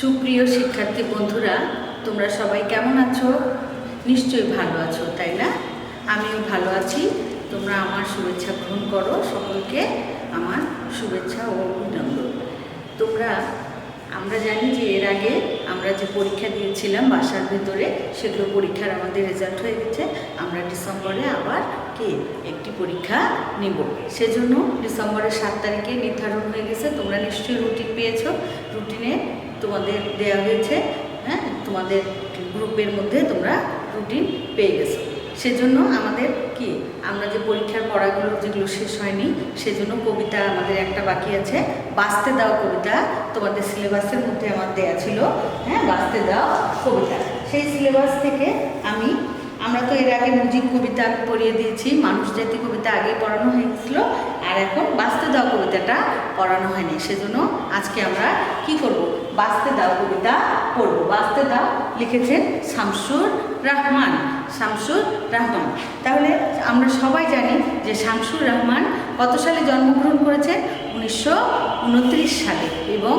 সুপ্রিয় শিক্ষার্থী বন্ধুরা, তোমরা সবাই কেমন আছো? নিশ্চয়ই ভালো আছো, তাই না? আমিও ভালো আছি। তোমরা আমার শুভেচ্ছা গ্রহণ করো সকলকে আমার শুভেচ্ছা ও অভিনন্দন। তোমরা, আমরা জানি যে এর আগে আমরা যে পরীক্ষা দিয়েছিলাম বাসার ভেতরে, সেগুলো পরীক্ষার আমাদের রেজাল্ট হয়ে গেছে। আমরা ডিসেম্বরে আবার কি? একটি পরীক্ষা নিব। সেজন্য ডিসেম্বরের সাত তারিখে নির্ধারণ হয়ে গেছে। তোমরা নিশ্চয়ই রুটিন পেয়েছ। রুটিনে তোমাদের দেওয়া হয়েছে হ্যাঁ? তোমাদের গ্রুপের মধ্যে তোমরা রুটিন পেয়ে গেছো। সেজন্য আমাদের কি, আমরা যে পরীক্ষার পড়াগুলো যেগুলো শেষ হয়নি, সেজন্য কবিতা আমাদের একটা বাকি আছে। বাঁচতে দাও কবিতা, তোমাদের সিলেবাসের মধ্যে আমার দেয়া ছিল হ্যাঁ? বাঁচতে দাও কবিতা। সেই সিলেবাস থেকে আমি, আমরা তো এর আগে মুজিব কবিতা পড়িয়ে দিয়েছি, মানুষ জাতি কবিতা আগেই পড়ানো হয়ে গেছিল, আর এখন বাঁচতে দাও কবিতাটা পড়ানো হয়নি। সেজন্য আজকে আমরা কি করব? বাঁচতে দাও কবিতা পড়ব। বাঁচতে দাও, লিখেছেন শামসুর রহমান। শামসুর রহমান। তাহলে আমরা সবাই জানি যে শামসুর রহমান কত সালে জন্মগ্রহণ করেছেন? উনিশশো উনত্রিশ সালে এবং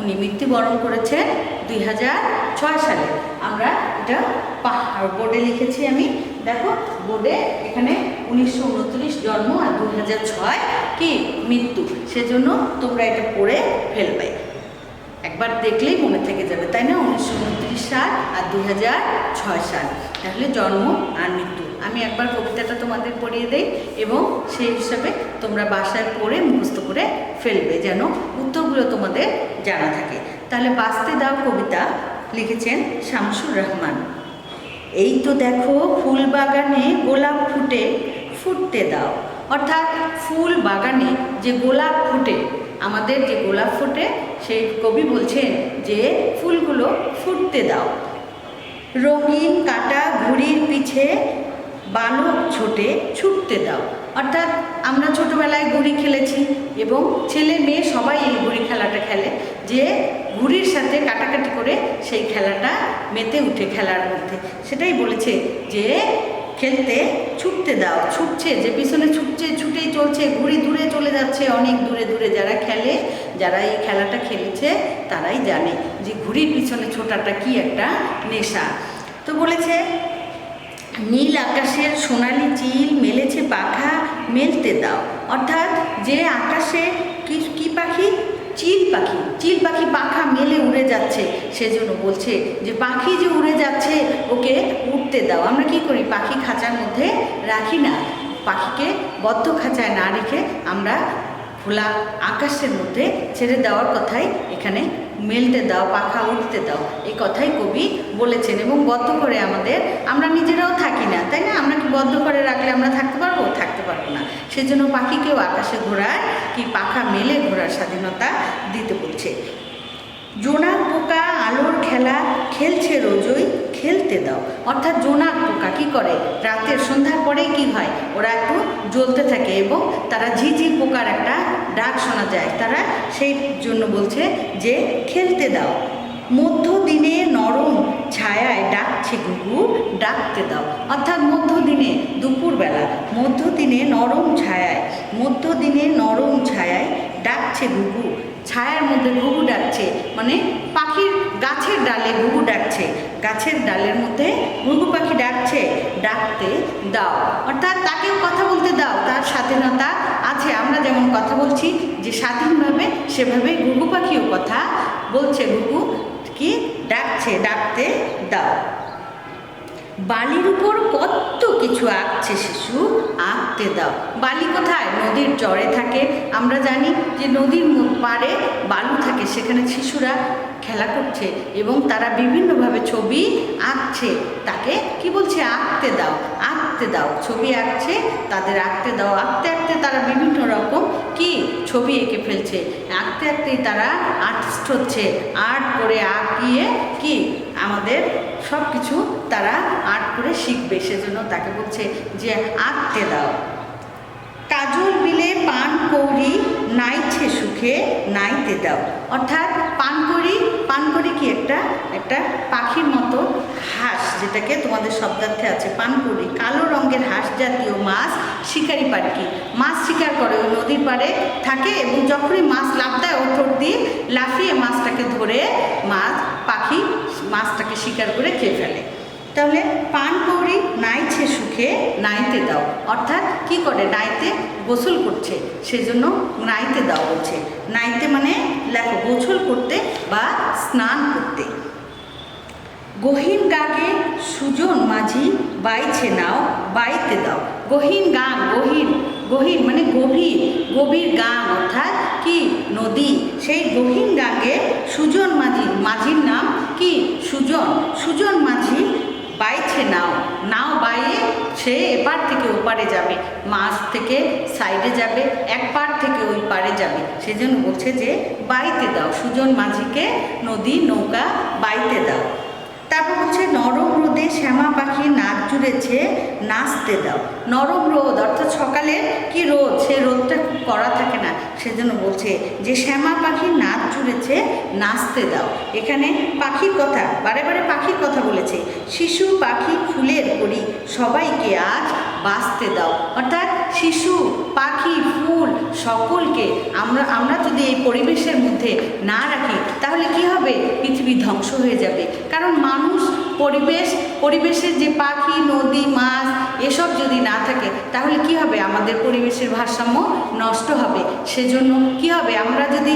উনি মৃত্যুবরণ করেছেন দুই হাজার ছয় সালে। আমরা এটা পাহাড় বোর্ডে লিখেছি আমি। দেখো, বোর্ডে এখানে উনিশশো উনত্রিশ জন্ম আর দু হাজার ছয় কি? মৃত্যু। সেজন্য তোমরা এটা পড়ে ফেলবে। একবার দেখলেই মনে থেকে যাবে, তাই না? উনিশশো উনত্রিশ সাল আর হাজার ছয় সাল। তাহলে জন্ম আর মৃত্যু। আমি একবার কবিতাটা তোমাদের পড়িয়ে দেই এবং সেই হিসাবে তোমরা বাসায় পড়ে মুখস্থ করে ফেলবে যেন উত্তরগুলো তোমাদের জানা থাকে। তাহলে বাঁচতে দাও কবিতা, লিখেছেন শামসুর রহমান। এই তো দেখো ফুল বাগানে গোলাপ ফুটে, ফুটতে দাও। অর্থাৎ ফুল বাগানে যে গোলাপ ফুটে আমাদের যে গোলাপ ফুটে সেই কবি বলছেন যে ফুলগুলো ফুটতে দাও। রঙিন কাটা ঘুড়ির পিছে বালক ছোটে ছুটতে দাও। অর্থাৎ আমরা ছোটোবেলায় ঘুড়ি খেলেছি এবং ছেলে মেয়ে সবাই এই ঘুড়ি খেলাটা খেলে যে ঘুড়ির সাথে কাটাকাটি করে সেই খেলাটা মেতে উঠে খেলার মধ্যে। সেটাই বলেছে যে খেলতে ছুটতে দাও, ছুটছে, যে পিছনে ছুটছে, ছুটেই চলছে ঘুড়ি দূরে চলে যাচ্ছে, অনেক দূরে দূরে যারা খেলে, যারা এই খেলাটা খেলেছে, তারাই জানে যে ঘুড়ির পিছনে ছোটাটা কি একটা নেশা। তো বলেছে, নীল আকাশের সোনালি চিল মেলেছে পাখা, মেলতে দাও। অর্থাৎ যে আকাশে কি কি পাখি? চিল পাখি। চিল পাখি পাখা যাচ্ছে, সেজন্য বলছে যে পাখি যে উড়ে যাচ্ছে, ওকে উঠতে দাও। আমরা কি করি? পাখি খাঁচার মধ্যে রাখি না। পাখিকে বদ্ধ খাঁচায় না রেখে আমরা খোলা আকাশের মধ্যে ছেড়ে দেওয়ার কথাই এখানে মেলতে দাও, পাখা উঠতে দাও। এই কথাই কবি বলেছেন এবং বদ্ধ করে আমাদের, আমরা নিজেরাও থাকি না, তাই না? আমরা কি বদ্ধ করে রাখলে আমরা থাকতে পারব? থাকতে পারব না। সেজন্য পাখিকেও আকাশে ঘোরার কি পাখা মেলে ঘোরার স্বাধীনতা দিতে বলছে। জোনাক পোকা আলোর খেলা খেলছে রোজই, খেলতে দাও। অর্থাৎ জোনাক পোকা কি করে? রাতের সন্ধ্যার পরেই কি হয়? ওরা একটু জ্বলতে থাকে এবং তারা ঝিঝি পোকার একটা ডাক শোনা যায়। তারা সেই জন্য বলছে যে, খেলতে দাও। মধ্যদিনে নরম ছায়ায় ডাকছে ঘুঘু ডাকতে দাও। অর্থাৎ মধ্যদিনে, দুপুরবেলা মধ্যদিনে নরম ছায়ায়, মধ্যদিনে নরম ছায়ায় ডাকছে ঘুঘু ছায়ার মধ্যে ঘুঘু ডাকছে। মানে পাখির গাছের ডালে ঘুঘু ডাকছে। গাছের ডালের মধ্যে ঘুঘু পাখি ডাকছে। ডাকতে দাও। অর্থাৎ তাকেও কথা বলতে দাও। তার স্বাধীনতা আছে। আমরা যেমন কথা বলছি যে স্বাধীনভাবে সেভাবে ঘুঘু পাখিও কথা বলছে। ঘুঘু কি? ডাকছে। ডাকতে দাও। বালির উপর কত কিছু আঁকছে শিশু? আঁকতে দাও। বালি কোথায়? নদীর চরে থাকে। আমরা জানি যে নদীর পাড়ে বালু থাকে। সেখানে শিশুরা খেলা করছে এবং তারা বিভিন্নভাবে ছবি আঁকছে। তাকে কি বলছে? আঁকতে দাও আঁকতে দাও। ছবি আঁকছে, তাদের আঁকতে দাও। আঁকতে আঁকতে তারা বিভিন্ন রকম কি ছবি এঁকে ফেলছে। আঁকতে আঁকতেই তারা আর্টিস্ট হচ্ছে। আর্ট করে আঁকিয়ে কি আমাদের সব কিছু তারা আর্ট করে শিখবে। সেজন্য তাকে বলছে যে আঁকতে দাও। কাজল বিলে পান কৌড়ি নাইছে সুখে, নাইতে দাও। অর্থাৎ পানকড়ি পানকড়ি কি একটা? একটা পাখির মতো হাঁস, যেটাকে তোমাদের শব্দার্থে আছে পানকড়ি কালো রঙের হাঁস জাতীয় মাছ, শিকারি পাটকি মাছ শিকার করে ওই নদীর পাড়ে, থাকে এবং যখনই মাছ লাভ দেয় ওঠর দিয়ে লাফিয়ে মাছটাকে ধরে মাছ, পাখি মাছটাকে শিকার করে খেয়ে ফেলে। তাহলে পান কৌড়ি নাইছে সুখে, নাইতে দাও। অর্থাৎ কি করে? নাইতে গোসল করছে, সেজন্য নাইতে দাও বলছে। নাইতে মানে লেখো, গোসল করতে বা স্নান করতে। গহীন গাগে সুজন মাঝি বাইছে নাও, বাইতে দাও। গহীন গান গহীন গহীন মানে গভীর গভীর গান অর্থাৎ কি? নদী। সেই গহীন গাগে সুজন মাঝি, মাঝির নাম কি? সুজন। সুজন মাঝি বাইছে, নাও। নাও বাইয়ে, সে এপার থেকে ওপারে যাবে। মাছ থেকে সাইডে যাবে এক পার থেকে ওই পারে যাবে। সেজন্য বলছে যে, বাইতে দাও। সুজন মাঝিকে নদী, নৌকা বাইতে দাও। তারপর হচ্ছে নরম রোদে শ্যামা পাখি নাচ জুড়েছে, নাচতে দাও। নরম রোদ, অর্থাৎ সকালে কি কড়া থাকে না। সেজন্য বলছে যে, শ্যামা পাখি নাচ জুড়েছে নাচতে দাও। এখানে পাখির কথা, বারে বারে পাখির কথা বলেছে। শিশু পাখি ফুলের করি সবাইকে আজ বাঁচতে দাও। অর্থাৎ শিশু, পাখি, ফুল সকলকে আমরা আমরা যদি এই পরিবেশের মধ্যে না রাখি, তাহলে কি হবে? পৃথিবী ধ্বংস হয়ে যাবে। কারণ মানুষ পরিবেশ, পরিবেশের যে পাখি, নদী, মাছ, এসব যদি না থাকে, তাহলে কি হবে? আমাদের পরিবেশের ভারসাম্য নষ্ট হবে। সেজন্য কি হবে? আমরা যদি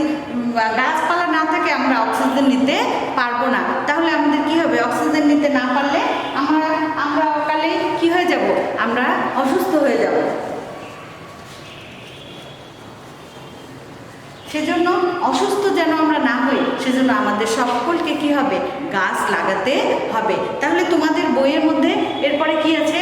গাছপালা না থাকে, আমরা অক্সিজেন নিতে পারব না। তাহলে আমাদের কি হবে? অক্সিজেন নিতে না পারলে আমরা আমরা অকালে কি হয়ে যাব? আমরা অসুস্থ হয়ে যাব। সেজন্য অসুস্থ যেন আমরা না হই, সেজন্য আমাদের সকলকে কি হবে? গাছ লাগাতে হবে। তাহলে তোমাদের বইয়ের মধ্যে এরপরে কি আছে?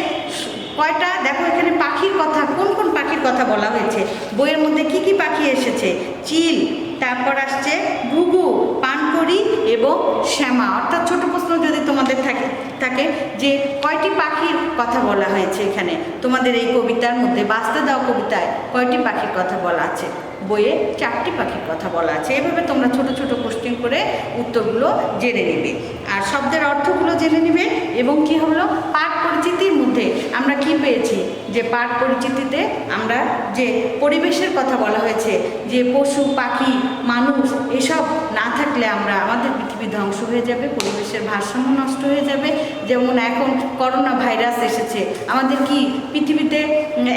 কয়টা? দেখো এখানে পাখির কথা, কোন কোন পাখির কথা বলা হয়েছে? বইয়ের মধ্যে কি কি পাখি এসেছে? চিল, তারপর আসছে ঘুঘু, পানকড়ি এবং শ্যামা। অর্থাৎ ছোট প্রশ্ন যদি তোমাদের থাকে থাকে যে কয়টি পাখির কথা বলা হয়েছে এখানে? তোমাদের এই কবিতার মধ্যে, বাঁচতে দাও কবিতায়, কয়টি পাখির কথা বলা আছে? বইয়ে চারটি পাখির কথা বলা আছে। এভাবে তোমরা ছোট ছোট কোশ্চেন করে উত্তরগুলো জেনে নেবে। আর শব্দের অর্থগুলো জেনে নেবে এবং কি হলো? পাঠ পরিচিতির মধ্যে আমরা কি পেয়েছি? যে পাঠ পরিচিতিতে আমরা যে পরিবেশের কথা বলা হয়েছে, যে পশু, পাখি, মানুষ, এসব না থাকলে আমরা আমাদের পৃথিবী ধ্বংস হয়ে যাবে, পরিবেশের ভারসাম্য নষ্ট হয়ে যাবে। যেমন এখন করোনা ভাইরাস এসেছে। আমাদের কি পৃথিবীতে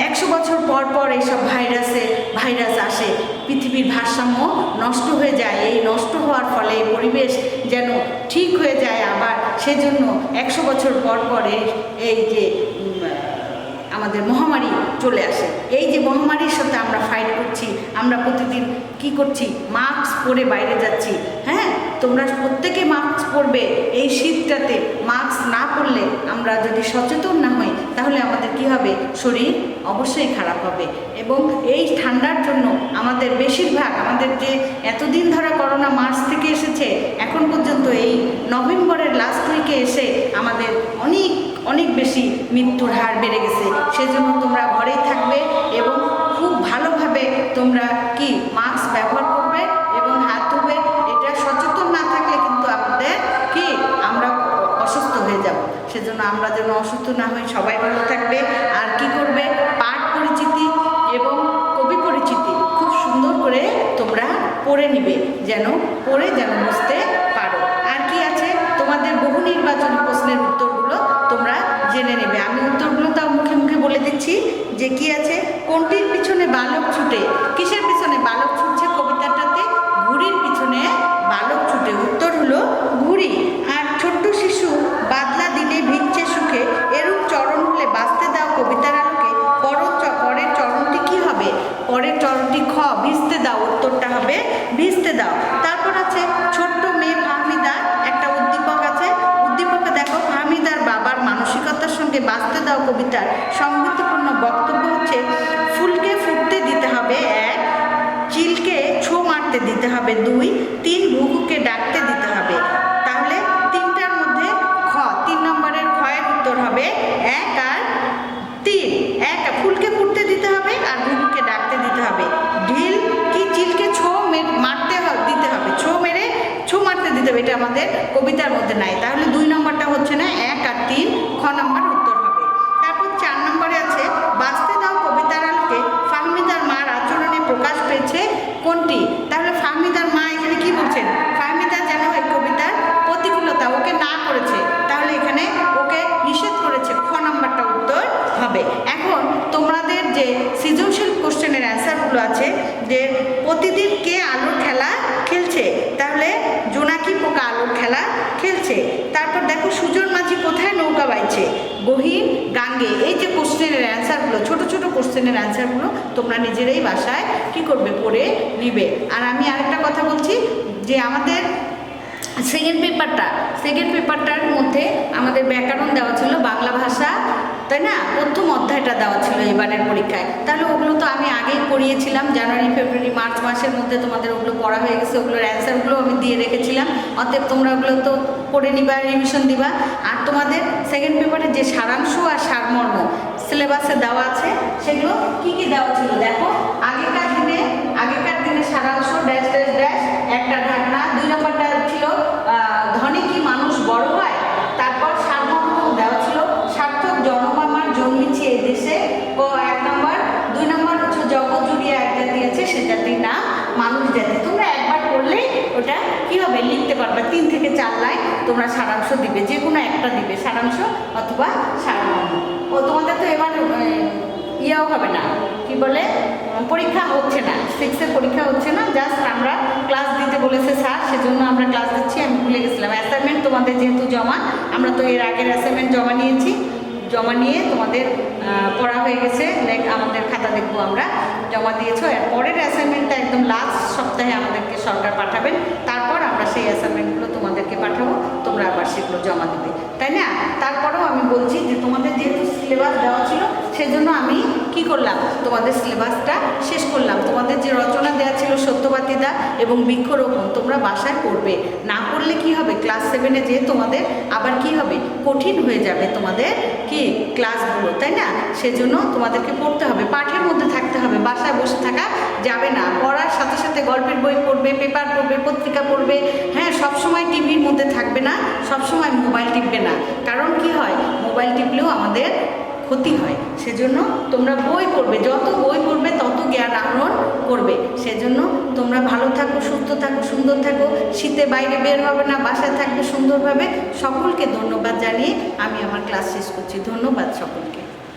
একশো বছর পর পর এইসব ভাইরাসে, ভাইরাস আসে, পৃথিবীর ভারসাম্য নষ্ট হয়ে যায়। এই নষ্ট হওয়ার ফলে পরিবেশ যেন ঠিক হয়ে যায় আবার। সেজন্য একশো বছর পর পর এই যে আমাদের মহামারী চলে আসে। এই যে মহামারীর সাথে আমরা ফাইট করছি, আমরা প্রতিদিন কি করছি? মাস্ক পরে বাইরে যাচ্ছি। হ্যাঁ? তোমরা প্রত্যেকে মাস্ক পরবে। এই শীতটাতে মাস্ক না পরলে আমরা যদি সচেতন না হই, তাহলে আমাদের কি হবে? শরীর অবশ্যই খারাপ হবে। এবং এই ঠান্ডার জন্য আমাদের বেশিরভাগ, আমাদের যে এতদিন ধরে করোনা মার্চ থেকে এসেছে, এখন পর্যন্ত এই নভেম্বরের লাস্ট উইকে এসে আমাদের অনেক অনেক বেশি মৃত্যুর হার বেড়ে গেছে। সেজন্য তোমরা ঘরেই থাকবে এবং খুব ভালোভাবে তোমরা কি মাস্ক ব্যবহার করবে এবং হাত ধুবে। এটা সচেতন না থাকলে কিন্তু আমাদের কি? আমরা অসুস্থ হয়ে যাব। সেজন্য আমরা যেন অসুস্থ না হই, সবাই ভালো থাকবে। আর কি করবে? পাঠ পরিচিতি এবং কবি পরিচিতি খুব সুন্দর করে তোমরা পড়ে নিবে, যেন পড়ে যেন বুঝতে পারো। আর কি আছে? তোমাদের বহু নির্বাচনী প্রশ্নের উত্তরগুলো মুখে যে কি আছে? কোনটির পিছনে বালক ছুটে? কিসের পিছনে বালক ছুটছে দিতে হবে দুই, তিন ঘুঘুকে ডাকতে দিতে হবে। তাহলে তিনটার মধ্যে খ, তিন নম্বরের খয়ের উত্তর হবে এক আর তিন। এক ফুলকে ফুটতে দিতে হবে আর ঘুঘুকে ডাকতে দিতে হবে। ঢিল কি চিলকে ছো মারতে দিতে হবে। ছো মেরে ছো মারতে দিতে হবে, এটা আমাদের কবিতার মধ্যে নাই। তাহলে দুই খেলছে। তারপর দেখো সুজন মাঝি কোথায় নৌকা বাইছে? গহীন, গাঙ্গে। এই যে কোশ্চেনের অ্যান্সারগুলো ছোট ছোটো কোশ্চেনের অ্যান্সারগুলো তোমরা নিজেরাই বাসায় কি করবে, পড়ে নিবে। আর আমি আরেকটা কথা বলছি, যে আমাদের সেকেন্ড পেপারটা সেকেন্ড পেপারটার মধ্যে আমাদের ব্যাকরণ দেওয়া ছিল বাংলা ভাষা, তাই না? প্রথম অধ্যায়টা দেওয়া ছিল এবারের পরীক্ষায়। তাহলে ওগুলো পড়িয়েছিলাম, জানুয়ারি, ফেব্রুয়ারি, মার্চ মাসের মধ্যে তোমাদের ওগুলো পড়া হয়ে গেছে, ওগুলোর অ্যান্সারগুলো আমি দিয়ে রেখেছিলাম। অতএব তোমরা ওগুলো তো পড়ে নিবা রিভিশন দিবা। আর তোমাদের সেকেন্ড পেপারে যে সারাংশ আর সারমর্ম সিলেবাসে দেওয়া আছে, সেগুলো কি কি দেওয়া ছিল? দেখো, আগেকার দিনে আগেকার দিনে সারাংশ ড্যাশ ড্যাশ ড্যাশ একটা ঢাকনা দুই নম্বরটা ছিল আহ, ধনে কি মানুষ বড় হয় তারপর সারমর্ম দেওয়া ছিল সার্থক জনমামার জন্মেছে এই দেশে ও এক নম্বর দুই নম্বর হচ্ছে জগৎ জুড়িয়ে এক জাতি আছে সে জাতির নাম মানুষ জাতি তোমরা একবার করলেই ওটা কি হবে লিখতে পারবে তিন থেকে চার লাইন তোমরা সারাংশ দিবে, যে কোনো একটা দিবে, সারাংশ অথবা সারাংশ ও, তোমাদের তো এবার ইয়েও হবে না। কি বলে? পরীক্ষা হচ্ছে না সিক্সের পরীক্ষা হচ্ছে না জাস্ট আমরা ক্লাস দিতে বলেছে স্যার সেজন্য আমরা ক্লাস দিচ্ছি, আমি ভুলে গেছিলাম। অ্যাসাইনমেন্ট তোমাদের যেহেতু জমা, আমরা তো এর আগের অ্যাসাইনমেন্ট জমা নিয়েছি। জমা নিয়ে তোমাদের পড়া হয়ে গেছে লাইক আমাদের খাতা দেখব আমরা। জমা দিয়েছ, এর পরের অ্যাসাইনমেন্টটা একদম লাস্ট সপ্তাহে আমাদেরকে সরকার পাঠাবেন। তারপর সেই অ্যাসাইনমেন্টগুলো তোমাদেরকে পাঠাবো, তোমরা আবার সেগুলো জমা দেবে। তাই না? তারপরেও আমি বলছি যে তোমাদের যেহেতু সিলেবাস দেওয়া ছিল, সেজন্য আমি কি করলাম? তোমাদের সিলেবাসটা শেষ করলাম। তোমাদের যে রচনা দেওয়া ছিল সত্যবাতিদা এবং বৃক্ষরোপণ, তোমরা বাসায় পড়বে। না পড়লে কি হবে? ক্লাস সেভেনে যে তোমাদের আবার কি হবে? কঠিন হয়ে যাবে তোমাদের কি? ক্লাসগুলো, তাই না? সেজন্য তোমাদেরকে পড়তে হবে। পাঠের মধ্যে থাকতে হবে। বাসায় বসে থাকা যাবে না। পড়ার সাথে সাথে গল্পের বই পড়বে পেপার পড়বে, পত্রিকা পড়বে। হ্যাঁ সবসময় টিভির মধ্যে থাকবে না, সবসময় মোবাইল টিপবে না। কারণ কি হয়? মোবাইল টিপলেও আমাদের ক্ষতি হয়। সেজন্য তোমরা বই পড়বে, যত বই পড়বে তত জ্ঞান আহরণ করবে। সেজন্য তোমরা ভালো থাকো, সুস্থ থাকো, সুন্দর থাকো, শীতে বাইরে বের হবে না, বাসায় থাকবে সুন্দরভাবে। সকলকে ধন্যবাদ জানিয়ে আমি আমার ক্লাস শেষ করছি। ধন্যবাদ সকলকে।